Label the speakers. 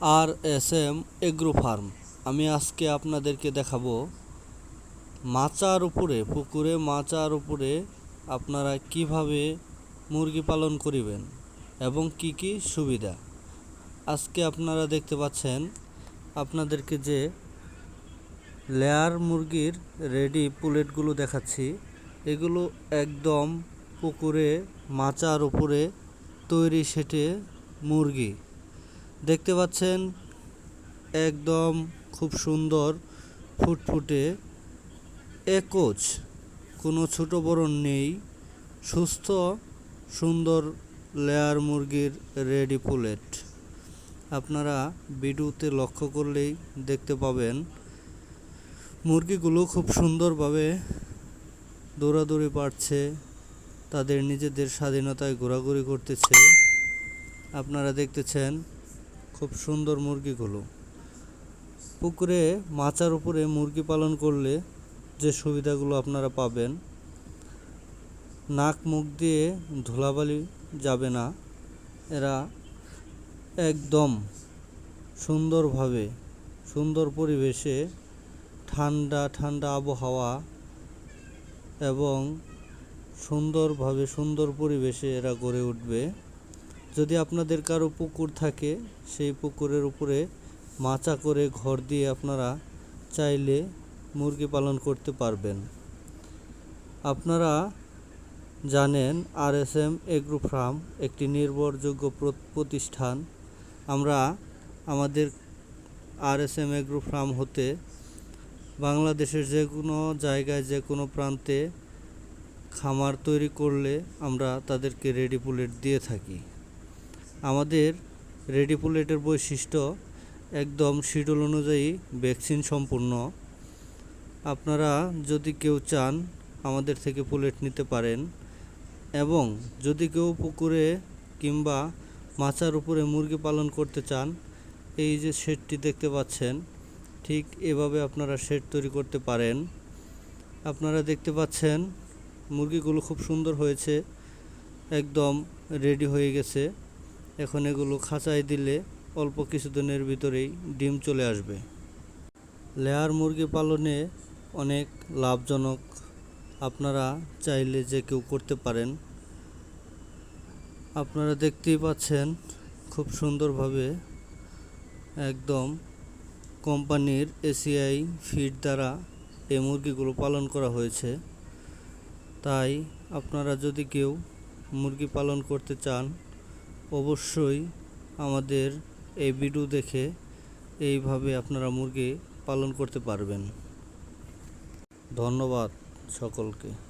Speaker 1: R S M agro farm আমি আজকে আপনাদেরকে দেখাবো মাচার উপরে, পুকুরে মাচার উপরে আপনারা কীভাবে মুরগি পালন করিবেন এবং কি কি সুবিধা। আজকে আপনারা দেখতে পাচ্ছেন আপনাদেরকে যে লেয়ার মুরগির রেডি পুলেটগুলো দেখাচ্ছি। এগুলো একদম পুকুরে মাচার উপরে তৈরি সেটে মুরগি। দেখতে পাচ্ছেন একদম খুব সুন্দর ফুটফুটে একোচ। কোনো ছোট বড় নেই। সুস্থ, সুন্দর লেয়ার মুরগির রেডি পুলেট। আপনারা ভিডিওতে লক্ষ্য করলেই দেখতে পাবেন মুরগিগুলো খুব সুন্দরভাবে দৌড়াদৌড়ি পারছে, তাদের নিজেদের স্বাধীনতায় ঘোরাঘুরি করতেছে। আপনারা দেখতেছেন খুব সুন্দর মুরগিগুলো। পুকুরে মাচার উপরে মুরগি পালন করলে যে সুবিধাগুলো আপনারা পাবেন, নাক মুখ দিয়ে ধুলাবালি যাবে না। এরা একদম সুন্দরভাবে, সুন্দর পরিবেশে ঠান্ডা ঠান্ডা আবহাওয়া এবং সুন্দরভাবে সুন্দর পরিবেশে এরা গড়ে উঠবে। যদি আপনাদের কারও পুকুর থাকে, সেই পুকুরের উপরে মাচা করে ঘর দিয়ে আপনারা চাইলে মুরগি পালন করতে পারবেন। আপনারা জানেন R S M agro farm একটি নির্ভরযোগ্য প্র- প্রতিষ্ঠান। আমরা আমাদের R S M agro farm হতে বাংলাদেশের যে কোনো জায়গায় যে কোনো প্রান্তে খামার তৈরি করলে আমরা তাদেরকে রেডি পুলেট দিয়ে থাকি। আমাদের রেডি পুলেটের বৈশিষ্ট্য একদম শিডিউল অনুযায়ী ভ্যাকসিন সম্পূর্ণ। আপনারা যদি কেউ চান আমাদের থেকে পুলেট নিতে পারেন এবং যদি কেউ পুকুরে কিংবা মাচার উপরে মুরগি পালন করতে চান, এই যে শেডটি দেখতে পাচ্ছেন, ঠিক এভাবে আপনারা শেড তৈরি করতে পারেন। আপনারা দেখতে পাচ্ছেন মুরগিগুলো খুব সুন্দর হয়েছে, একদম রেডি হয়ে গেছে। এখন এগুলো খাঁচায় দিলে অল্প কিছুদিনের ভিতরেই ডিম চলে আসবে। লেয়ার মুরগি পালনে অনেক লাভজনক। আপনারা চাইলে যে কেউ করতে পারেন। আপনারা দেখতেই পাচ্ছেন খুব সুন্দরভাবে একদম কোম্পানির এসিআই ফিড দ্বারা এই মুরগিগুলো পালন করা হয়েছে। তাই আপনারা যদি কেউ মুরগি পালন করতে চান অবশ্যই আমাদের এই ভিডিও দেখে এইভাবে আপনারা মুরগি পালন করতে পারবেন। ধন্যবাদ সকলকে।